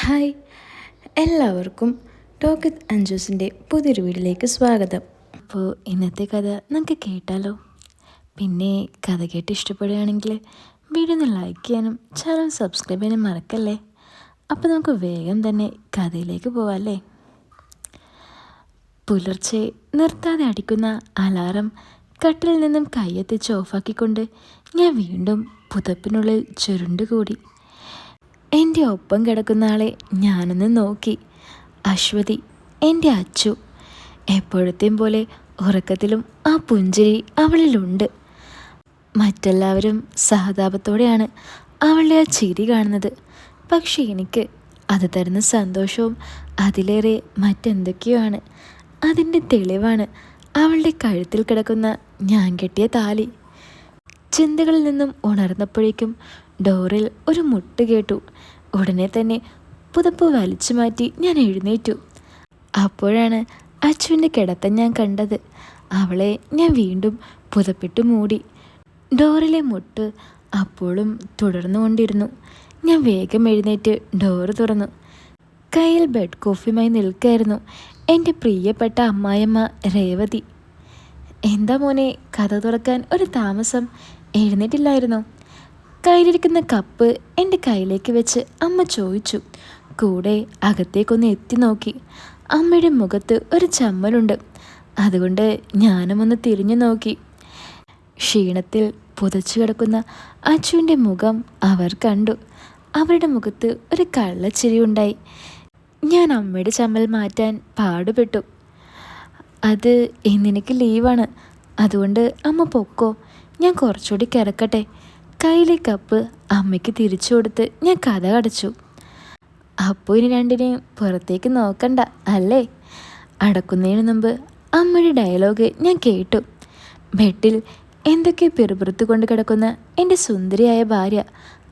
Hi എല്ലാവർക്കും ടോക്കത്ത് അഞ്ജൂസിന്റെ പുതിയൊരു വീട്ടിലേക്ക് സ്വാഗതം. അപ്പോൾ ഇന്നത്തെ കഥ നമുക്ക് കേട്ടാലോ? പിന്നെ കഥ കേട്ട് ഇഷ്ടപ്പെടുകയാണെങ്കിൽ വീഡിയോ ഒന്ന് ലൈക്ക് ചെയ്യാനും ചാനൽ സബ്സ്ക്രൈബ് ചെയ്യാനും മറക്കല്ലേ? അപ്പോൾ നമുക്ക് വേഗം തന്നെ കഥയിലേക്ക് പോവാല്ലേ? പുലർച്ചെ നിർത്താതെ അടിക്കുന്ന അലാറം കട്ടിൽ നിന്നും കൈയെത്തിച്ച് ഓഫാക്കിക്കൊണ്ട് ഞാൻ വീണ്ടും പുതപ്പിനുള്ളിൽ ചുരുണ്ടുകൂടി എന്റെ ഒപ്പം കിടക്കുന്ന ആളെ ഞാനൊന്ന് നോക്കി. അശ്വതി എന്റെ അച്ചു. എപ്പോഴത്തെയും പോലെ ഉറക്കത്തിലും ആ പുഞ്ചിരി അവളിലുണ്ട്. മറ്റെല്ലാവരും സഹതാപത്തോടെയാണ് അവളുടെ ആ ചിരി കാണുന്നത്. പക്ഷെ എനിക്ക് അത് തരുന്ന സന്തോഷവും അതിലേറെ മറ്റെന്തൊക്കെയോ ആണ് അതിന്റെ തെളിവാണ് അവളുടെ കഴുത്തിൽ കിടക്കുന്ന ഞാൻ കെട്ടിയ താലി. ചിന്തകളിൽ നിന്നും ഉണർന്നപ്പോഴേക്കും ഡോറിൽ ഒരു മുട്ട് കേട്ടു. ഉടനെ തന്നെ പുതപ്പ് വലിച്ചു മാറ്റി ഞാൻ എഴുന്നേറ്റു. അപ്പോഴാണ് അച്ചുവിന്റെ കിടത്തം ഞാൻ കണ്ടത്. അവളെ ഞാൻ വീണ്ടും പുതപ്പിട്ട് മൂടി. ഡോറിലെ മുട്ട് അപ്പോഴും തുടർന്നുകൊണ്ടിരുന്നു ഞാൻ വേഗം എഴുന്നേറ്റ് ഡോറ് തുറന്നു. കയ്യിൽ ബെഡ് കോഫിയുമായി നിൽക്കായിരുന്നു എന്റെ പ്രിയപ്പെട്ട അമ്മായിയമ്മ രേവതി. എന്താ മോനെ കഥ തുറക്കാൻ ഒരു താമസം എഴുന്നേറ്റില്ലായിരുന്നോ? കയ്യിലിരിക്കുന്ന കപ്പ് എന്റെ കയ്യിലേക്ക് വെച്ച് അമ്മ ചോദിച്ചു. കൂടെ അകത്തേക്കൊന്ന് എത്തി നോക്കി. അമ്മയുടെ മുഖത്ത് ഒരു ചമ്മലുണ്ട്. അതുകൊണ്ട് ഞാനും ഒന്ന് തിരിഞ്ഞു നോക്കി. ക്ഷീണത്തിൽ പുതച്ചു കിടക്കുന്ന അച്ചുവിന്റെ മുഖം അവർ കണ്ടു. അവരുടെ മുഖത്ത് ഒരു കള്ളച്ചിരി ഉണ്ടായി ഞാൻ അമ്മയുടെ ചമ്മൽ മാറ്റാൻ പാടുപെട്ടു. അത് ഇന്നെനിക്ക് ലീവാണ്. അതുകൊണ്ട് അമ്മ പൊക്കോ. ഞാൻ കുറച്ചുകൂടി കിടക്കട്ടെ. കയ്യിലെ കപ്പ് അമ്മയ്ക്ക് തിരിച്ചു കൊടുത്ത് ഞാൻ കഥ കടച്ചു. അപ്പോൾ ഇനി രണ്ടിനെയും പുറത്തേക്ക് നോക്കണ്ട അല്ലേ? അടക്കുന്നതിന് മുമ്പ് അമ്മയുടെ ഡയലോഗ് ഞാൻ കേട്ടു. ബെട്ടിൽ എന്തൊക്കെ പിറുപിറുത്തു കൊണ്ട് കിടക്കുന്ന എന്റെ സുന്ദരിയായ ഭാര്യ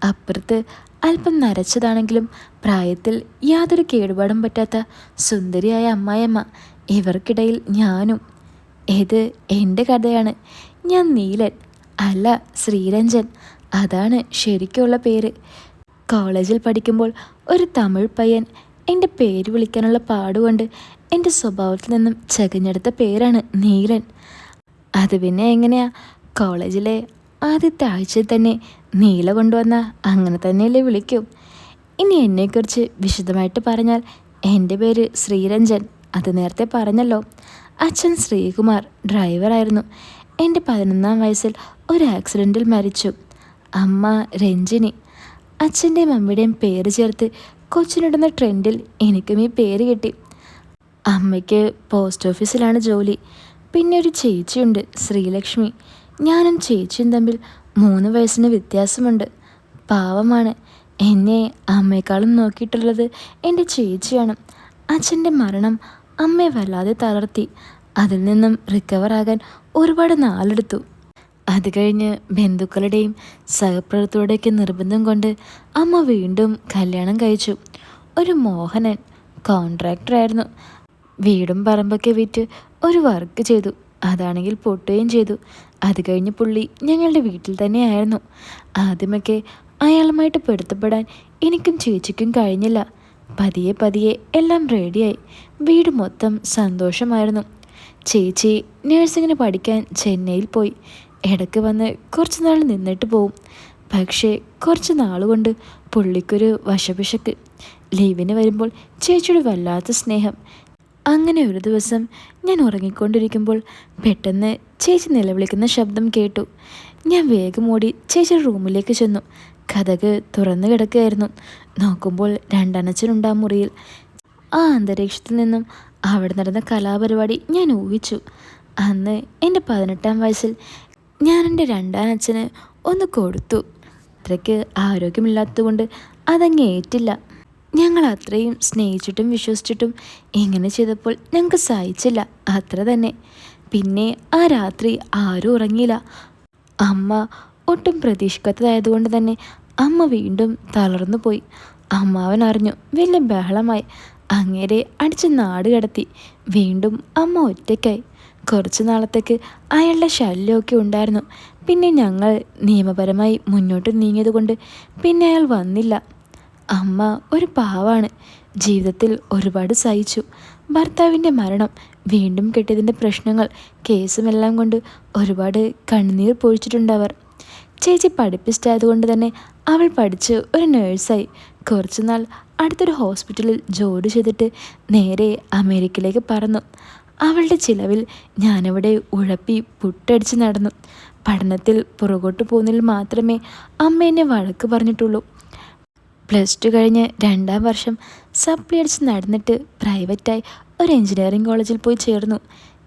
അപ്പുറത്ത് അല്പം നരച്ചതാണെങ്കിലും പ്രായത്തിൽ യാതൊരു കേടുപാടും പറ്റാത്ത സുന്ദരിയായ അമ്മായിയമ്മ ഇവർക്കിടയിൽ ഞാനും. ഇത് എന്റെ കഥയാണ്. ഞാൻ നീലൻ അല്ല ശ്രീരഞ്ജൻ. അതാണ് ശരിക്കുള്ള പേര്. കോളേജിൽ പഠിക്കുമ്പോൾ ഒരു തമിഴ് പയ്യൻ എന്റെ പേര് വിളിക്കാനുള്ള പാടുകൊണ്ട് എന്റെ സ്വഭാവത്തിൽ നിന്നും ചകഞ്ഞെടുത്ത പേരാണ് നീലൻ അത് പിന്നെ എങ്ങനെയാ? കോളേജിലെ ആദ്യത്തെ ആഴ്ചയിൽ തന്നെ നീല കൊണ്ടുവന്ന അങ്ങനെ തന്നെയല്ലേ വിളിക്കും. ഇനി എന്നെക്കുറിച്ച് വിശദമായിട്ട് പറഞ്ഞാൽ എന്റെ പേര് ശ്രീരഞ്ജൻ. അത് നേരത്തെ പറഞ്ഞല്ലോ. അച്ഛൻ ശ്രീകുമാർ ഡ്രൈവറായിരുന്നു. എന്റെ പതിനൊന്നാം വയസ്സിൽ ഒരു ആക്സിഡന്റിൽ മരിച്ചു. അമ്മ രഞ്ജിനി അച്ഛന്റെയും അമ്മയുടെയും പേര് ചേർത്ത് കൊച്ചിനിടുന്ന ട്രെൻഡിൽ എനിക്കും ഈ പേര് കിട്ടി. അമ്മയ്ക്ക് പോസ്റ്റ് ഓഫീസിലാണ് ജോലി. പിന്നെ ഒരു ചേച്ചിയുണ്ട് ശ്രീലക്ഷ്മി. ഞാനും ചേച്ചിയും തമ്മിൽ മൂന്ന് വയസ്സിന് വ്യത്യാസമുണ്ട്. പാവമാണ്. എന്നെ അമ്മയെക്കാളും നോക്കിയിട്ടുള്ളത് എന്റെ ചേച്ചിയാണ്. അച്ഛന്റെ മരണം അമ്മയെ വല്ലാതെ തളർത്തി. അതിൽ നിന്നും റിക്കവർ ആകാൻ ഒരുപാട് നാളെടുത്തു. അത് കഴിഞ്ഞ് ബന്ധുക്കളുടെയും സഹപ്രവർത്തകരുടെയൊക്കെ നിർബന്ധം കൊണ്ട് അമ്മ വീണ്ടും കല്യാണം കഴിച്ചു. ഒരു മോഹനൻ കോൺട്രാക്ടറായിരുന്നു. വീടും പറമ്പൊക്കെ വിറ്റ് ഒരു വർക്ക് ചെയ്തു. അതാണെങ്കിൽ പൊട്ടുകയും ചെയ്തു. അത് കഴിഞ്ഞ് പുള്ളി ഞങ്ങളുടെ വീട്ടിൽ തന്നെയായിരുന്നു. ആദ്യമൊക്കെ അയാളുമായിട്ട് പൊരുത്തപ്പെടാൻ എനിക്കും ചേച്ചിക്കും കഴിഞ്ഞില്ല. പതിയെ പതിയെ എല്ലാം റെഡിയായി. വീട് മൊത്തം സന്തോഷമായിരുന്നു. ചേച്ചി നേഴ്സിങ്ങിന് പഠിക്കാൻ ചെന്നൈയിൽ പോയി. ഇടയ്ക്ക് വന്ന് കുറച്ച് നാൾ നിന്നിട്ട് പോവും. പക്ഷേ കുറച്ച് നാളുകൊണ്ട് പുള്ളിക്കൊരു വശപിശക്ക്. ലീവിന് വരുമ്പോൾ ചേച്ചിയുടെ വല്ലാത്ത സ്നേഹം. അങ്ങനെ ഒരു ദിവസം ഞാൻ ഉറങ്ങിക്കൊണ്ടിരിക്കുമ്പോൾ പെട്ടെന്ന് ചേച്ചി നിലവിളിക്കുന്ന ശബ്ദം കേട്ടു. ഞാൻ വേഗം ഓടി ചേച്ചിയുടെ റൂമിലേക്ക് ചെന്നു. കഥക് തുറന്നു കിടക്കുകയായിരുന്നു. നോക്കുമ്പോൾ രണ്ടനച്ചനുണ്ടാ മുറിയിൽ. ആ അന്തരീക്ഷത്തിൽ നിന്നും അവിടെ നടന്ന കലാപരിപാടി ഞാൻ ഊഹിച്ചു. അന്ന് എന്റെ പതിനെട്ടാം വയസ്സിൽ ഞാൻ എന്റെ രണ്ടാം അച്ഛന് ഒന്ന് കൊടുത്തു. അത്രയ്ക്ക് ആരോഗ്യമില്ലാത്തതുകൊണ്ട് അതങ്ങ് ഏറ്റില്ല. ഞങ്ങൾ അത്രയും സ്നേഹിച്ചിട്ടും വിശ്വസിച്ചിട്ടും ഇങ്ങനെ ചെയ്തപ്പോൾ ഞങ്ങൾക്ക് സഹിച്ചില്ല. അത്ര തന്നെ. പിന്നെ ആ രാത്രി ആരും ഉറങ്ങിയില്ല. അമ്മ ഒട്ടും പ്രതീക്ഷിക്കാത്തതായതുകൊണ്ട് തന്നെ അമ്മ വീണ്ടും തളർന്നു പോയി. അമ്മാവൻ അറിഞ്ഞു വലിയ ബഹളമായി. അങ്ങേരെ അടിച്ച് നാട് കടത്തി വീണ്ടും അമ്മ ഒറ്റയ്ക്കായി. കുറച്ച് നാളത്തേക്ക് അയാളുടെ ശല്യമൊക്കെ ഉണ്ടായിരുന്നു. പിന്നെ ഞങ്ങൾ നിയമപരമായി മുന്നോട്ട് നീങ്ങിയതുകൊണ്ട് പിന്നെ അയാൾ വന്നില്ല. അമ്മ ഒരു പാവാണ്. ജീവിതത്തിൽ ഒരുപാട് സഹിച്ചു. ഭർത്താവിന്റെ മരണം വീണ്ടും കെട്ടിയതിന്റെ പ്രശ്നങ്ങൾ കേസുമെല്ലാം കൊണ്ട് ഒരുപാട് കണ്ണുനീർ പൊഴിച്ചിട്ടുണ്ടവർ ചേച്ചി പഠിപ്പിസ്റ്റായതുകൊണ്ട് തന്നെ അവൾ പഠിച്ച് ഒരു നേഴ്സായി. കുറച്ചുനാൾ അടുത്തൊരു ഹോസ്പിറ്റലിൽ ജോലി ചെയ്തിട്ട് നേരെ അമേരിക്കയിലേക്ക് പറന്നു. അവളുടെ ചിലവിൽ ഞാനവിടെ ഉഴപ്പി പുട്ടടിച്ച് നടന്നു. പഠനത്തിൽ പുറകോട്ട് പോകുന്നതിൽ മാത്രമേ അമ്മ എന്നെ വഴക്ക് പറഞ്ഞിട്ടുള്ളൂ. പ്ലസ് ടു കഴിഞ്ഞ് രണ്ടാം വർഷം സപ്ലി അടിച്ച് നടന്നിട്ട് പ്രൈവറ്റായി ഒരു എഞ്ചിനീയറിംഗ് കോളേജിൽ പോയി ചേർന്നു.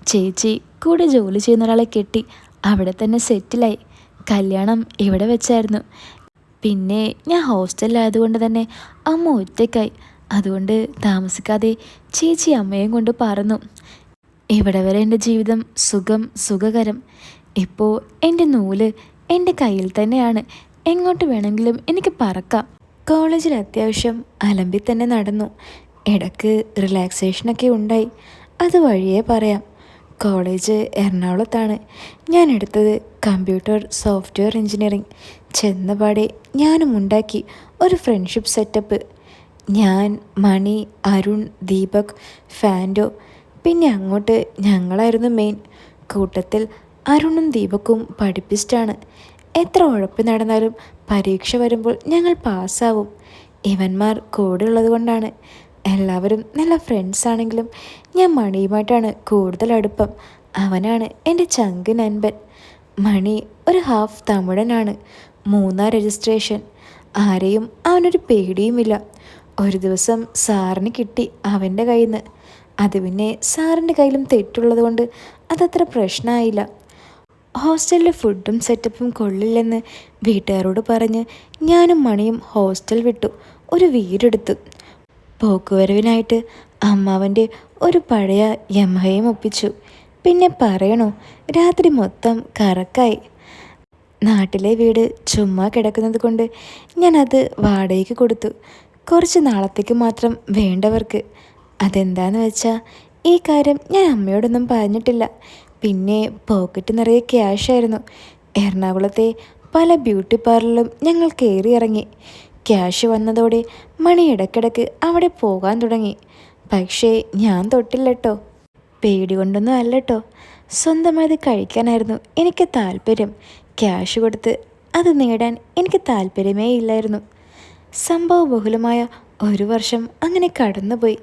ചേച്ചി കൂടെ ജോലി ചെയ്യുന്ന ഒരാളെ കെട്ടി അവിടെ തന്നെ സെറ്റിലായി. കല്യാണം ഇവിടെ വെച്ചായിരുന്നു. പിന്നെ ഞാൻ ഹോസ്റ്റലിലായതുകൊണ്ട് തന്നെ അമ്മ ഒറ്റയ്ക്കായി. അതുകൊണ്ട് താമസിക്കാതെ ചേച്ചി അമ്മയും കൊണ്ട് പറന്നു. ഇവിടെ വരെ എന്റെ ജീവിതം സുഖം സുഖകരം? ഇപ്പോൾ എന്റെ നൂൽ എന്റെ കയ്യിൽ തന്നെയാണ്. എങ്ങോട്ട് വേണമെങ്കിലും എനിക്ക് പറക്കാം. കോളേജിൽ അത്യാവശ്യം അലമ്പി തന്നെ നടന്നു. ഇടയ്ക്ക് റിലാക്സേഷനൊക്കെ ഉണ്ടായി. അത് വഴിയേ പറയാം. കോളേജ് എറണാകുളത്താണ്. ഞാൻ എടുത്തത് കമ്പ്യൂട്ടർ സോഫ്റ്റ്വെയർ എഞ്ചിനീയറിംഗ്. ചെന്നപാടെ ഞാനും ഉണ്ടാക്കി ഒരു ഫ്രണ്ട്ഷിപ്പ് സെറ്റപ്പ്. ഞാൻ മണി അരുൺ ദീപക് ഫാൻഡോ പിന്നെ അങ്ങോട്ട് ഞങ്ങളായിരുന്നു മെയിൻ കൂട്ടത്തിൽ അരുണും ദീപക്കും പഠിപ്പിസ്റ്റാണ് എത്ര ഉഴപ്പി നടന്നാലും പരീക്ഷ വരുമ്പോൾ ഞങ്ങൾ പാസ്സാവും ഇവന്മാർ കൂടെ ഉള്ളത് കൊണ്ടാണ്. എല്ലാവരും നല്ല ഫ്രണ്ട്സ് ആണെങ്കിലും ഞാൻ മണിയുമായിട്ടാണ് കൂടുതൽ അടുപ്പം. അവനാണ് എന്റെ ചങ്ക് നൻപൻ. മണി ഒരു ഹാഫ് തമിഴനാണ്. മൂന്നാർ രജിസ്ട്രേഷൻ ആരെയും അവനൊരു പേടിയുമില്ല. ഒരു ദിവസം സാറിന് കിട്ടി അവന്റെ കയ്യിൽ നിന്ന് അത് പിന്നെ സാറിന്റെ കയ്യിലും തെറ്റുള്ളത് കൊണ്ട് അതത്ര പ്രശ്നമായില്ല ഹോസ്റ്റലിലെ ഫുഡും സെറ്റപ്പും കൊള്ളില്ലെന്ന് വീട്ടുകാരോട് പറഞ്ഞ് ഞാനും മണിയും ഹോസ്റ്റൽ വിട്ടു. ഒരു വീടെടുത്തു. പോക്കുവരവിനായിട്ട് അമ്മാവന്റെ ഒരു പഴയ യമഹയും ഒപ്പിച്ചു. പിന്നെ പറയണോ രാത്രി മൊത്തം കറക്കായി. നാട്ടിലെ വീട് ചുമ്മാ കിടക്കുന്നത് കൊണ്ട് ഞാനത് വാടകയ്ക്ക് കൊടുത്തു. കുറച്ച് നാളത്തേക്ക് മാത്രം വേണ്ടവർക്ക്. അതെന്താന്ന് വെച്ചാൽ ഈ കാര്യം ഞാൻ അമ്മയോടൊന്നും പറഞ്ഞിട്ടില്ല. പിന്നെ പോക്കറ്റ് നിറയെ ക്യാഷായിരുന്നു എറണാകുളത്തെ പല ബ്യൂട്ടി പാർലറിലും ഞങ്ങൾ കയറി ഇറങ്ങി. ക്യാഷ് വന്നതോടെ മണി ഇടയ്ക്കിടയ്ക്ക് അവിടെ പോകാൻ തുടങ്ങി. പക്ഷേ ഞാൻ തൊട്ടില്ലട്ടോ. പേടി കൊണ്ടൊന്നും അല്ലട്ടോ. സ്വന്തമായത് കഴിക്കാനായിരുന്നു എനിക്ക് താല്പര്യം. ക്യാഷ് കൊടുത്ത് അത് നേടാൻ എനിക്ക് താല്പര്യമേ ഇല്ലായിരുന്നു. സംഭവ ബഹുലമായ ഒരു വർഷം അങ്ങനെ കടന്നുപോയി.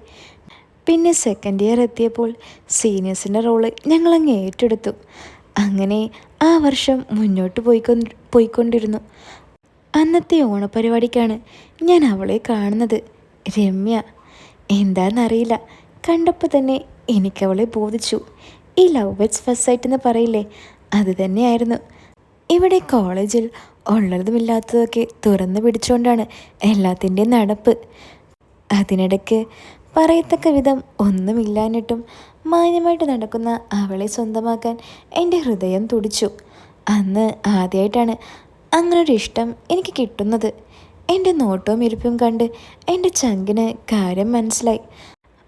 പിന്നെ സെക്കൻഡ് ഇയർ എത്തിയപ്പോൾ സീനിയേഴ്സിന്റെ റോൾ ഞങ്ങളങ്ങ് ഏറ്റെടുത്തു. അങ്ങനെ ആ വർഷം മുന്നോട്ട് പോയിക്കൊണ്ട് പോയിക്കൊണ്ടിരുന്നു. അന്നത്തെ ഓണപരിപാടിക്കാണ് ഞാൻ അവളെ കാണുന്നത്. രമ്യ എന്താണെന്നറിയില്ല കണ്ടപ്പോൾ തന്നെ എനിക്കവളെ ബോധിച്ചു. ഈ ലവ് വെറ്റ്സ് ഫസ്റ്റ് സൈറ്റ് എന്ന് പറയില്ലേ അത് തന്നെയായിരുന്നു. ഇവിടെ കോളേജിൽ ഉള്ളതുമില്ലാത്തതൊക്കെ തുറന്നു പിടിച്ചുകൊണ്ടാണ് എല്ലാത്തിന്റെയും നടപ്പ്. അതിനിടയ്ക്ക് പറയത്തക്ക വിധം ഒന്നുമില്ലാഞ്ഞിട്ടും മാന്യമായിട്ട് നടക്കുന്ന അവളെ സ്വന്തമാക്കാൻ എന്റെ ഹൃദയം തുടിച്ചു. അന്ന് ആദ്യമായിട്ടാണ് അങ്ങനൊരു ഇഷ്ടം എനിക്ക് കിട്ടുന്നത്. എന്റെ നോട്ടവും ഇരിപ്പും കണ്ട് എന്റെ ചങ്കിന് കാര്യം മനസ്സിലായി.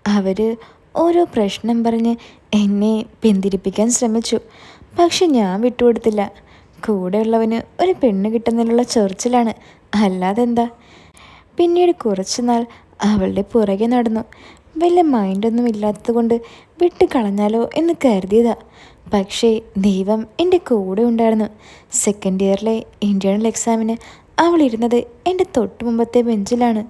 അവർ ഓരോ പ്രശ്നം പറഞ്ഞ് എന്നെ പിന്തിരിപ്പിക്കാൻ ശ്രമിച്ചു. പക്ഷെ ഞാൻ വിട്ടുകൊടുത്തില്ല. കൂടെയുള്ളവന് ഒരു പെണ്ണ് കിട്ടുന്നതിനുള്ള ചൊറിച്ചിലാണ്. അല്ലാതെന്താ? പിന്നീട് കുറച്ചു നാൾ അവളുടെ പുറകെ നടന്നു. വലിയ മൈൻഡൊന്നും ഇല്ലാത്തതുകൊണ്ട് വിട്ട് കളഞ്ഞാലോ എന്ന് കരുതിയതാ. പക്ഷേ ദൈവം എന്റെ കൂടെ ഉണ്ടായിരുന്നു. സെക്കൻഡ് ഇയറിലെ ഇന്റേണൽ എക്സാമിന് അവൾ ഇരുന്നത് എന്റെ തൊട്ടു മുമ്പത്തെ ബെഞ്ചിലാണ്.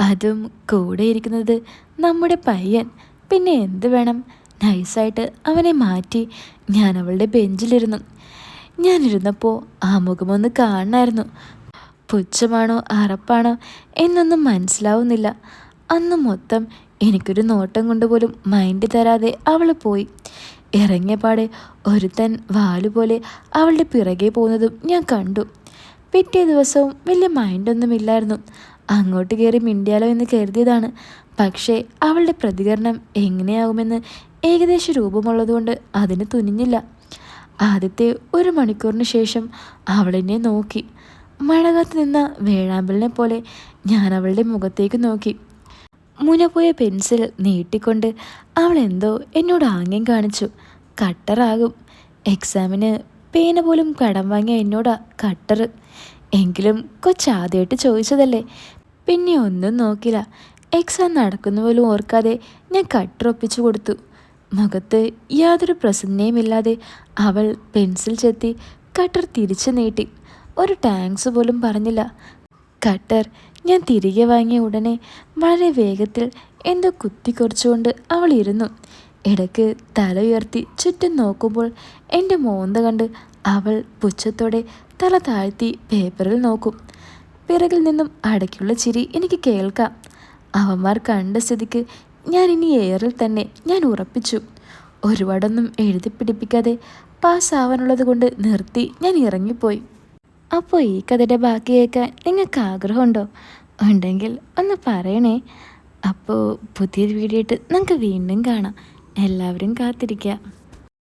അതും കൂടെ ഇരിക്കുന്നത് നമ്മുടെ പയ്യൻ. പിന്നെ എന്ത് വേണം? നൈസായിട്ട് അവനെ മാറ്റി ഞാൻ അവളുടെ ബെഞ്ചിലിരുന്നു. ഞാനിരുന്നപ്പോൾ ആ മുഖമൊന്ന് കാണണമായിരുന്നു പുച്ഛമാണോ അറപ്പാണോ എന്നൊന്നും മനസ്സിലാവുന്നില്ല. അന്ന് മൊത്തം എനിക്കൊരു നോട്ടം കൊണ്ടുപോലും മൈൻഡ് തരാതെ അവൾ പോയി. ഇറങ്ങിയപാടെ ഒരുത്തൻ വാലുപോലെ അവളുടെ പിറകെ പോകുന്നതും ഞാൻ കണ്ടു. പിറ്റേ ദിവസവും വലിയ മൈൻഡൊന്നുമില്ലായിരുന്നു അങ്ങോട്ട് കയറി മിണ്ടിയാലോ എന്ന് കരുതിയതാണ്. പക്ഷേ അവളുടെ പ്രതികരണം എങ്ങനെയാകുമെന്ന് ഏകദേശ രൂപമുള്ളതുകൊണ്ട് അതിന് തുനിഞ്ഞില്ല. ആദ്യത്തെ ഒരു മണിക്കൂറിന് ശേഷം അവളെന്നെ നോക്കി. മഴകാത്ത് നിന്ന വേഴാമ്പലിനെ പോലെ ഞാൻ അവളുടെ മുഖത്തേക്ക് നോക്കി. മുനപോയ പെൻസിൽ നീട്ടിക്കൊണ്ട് അവൾ എന്തോ എന്നോട് ആംഗ്യം കാണിച്ചു. കട്ടറാകും. എക്സാമിന് പേന പോലും കടം വാങ്ങിയ എന്നോടാ കട്ടർ. എങ്കിലും കൊച്ചാദ്യമായിട്ട് ചോദിച്ചതല്ലേ. പിന്നെ ഒന്നും നോക്കില്ല. എക്സാം നടക്കുന്ന പോലും ഓർക്കാതെ ഞാൻ കട്ടർ ഒപ്പിച്ചു കൊടുത്തു. മുഖത്ത് യാതൊരു പ്രസന്നയുമില്ലാതെ അവൾ പെൻസിൽ ചെത്തി കട്ടർ തിരിച്ചു നീട്ടി. ഒരു ടാങ്ക്സ് പോലും പറഞ്ഞില്ല. കട്ടർ ഞാൻ തിരികെ വാങ്ങിയ ഉടനെ വളരെ വേഗത്തിൽ എന്തോ കുത്തിക്കുറച്ചുകൊണ്ട് അവൾ ഇരുന്നു. ഇടയ്ക്ക് തല ഉയർത്തി ചുറ്റും നോക്കുമ്പോൾ എന്റെ മോന്ത കണ്ട് അവൾ പുച്ഛത്തോടെ തല താഴ്ത്തി പേപ്പറിൽ നോക്കും. പിറകിൽ നിന്നും അടയ്ക്കുള്ള ചിരി എനിക്ക് കേൾക്കാം. അവന്മാർ കണ്ട സ്ഥിതിക്ക് ഞാൻ ഇനി എയറിൽ തന്നെ ഞാൻ ഉറപ്പിച്ചു. ഒരുപാടൊന്നും എഴുതി പിടിപ്പിക്കാതെ പാസ്സാവാനുള്ളത് കൊണ്ട് നിർത്തി ഞാൻ ഇറങ്ങിപ്പോയി. അപ്പോൾ ഈ കഥയുടെ ബാക്കി കേൾക്കാൻ നിങ്ങൾക്ക് ആഗ്രഹമുണ്ടോ? ഉണ്ടെങ്കിൽ ഒന്ന് പറയണേ. അപ്പോൾ പുതിയൊരു വീഡിയോ ആയിട്ട് നമുക്ക് വീണ്ടും കാണാം. എല്ലാവരും കാത്തിരിക്കുക.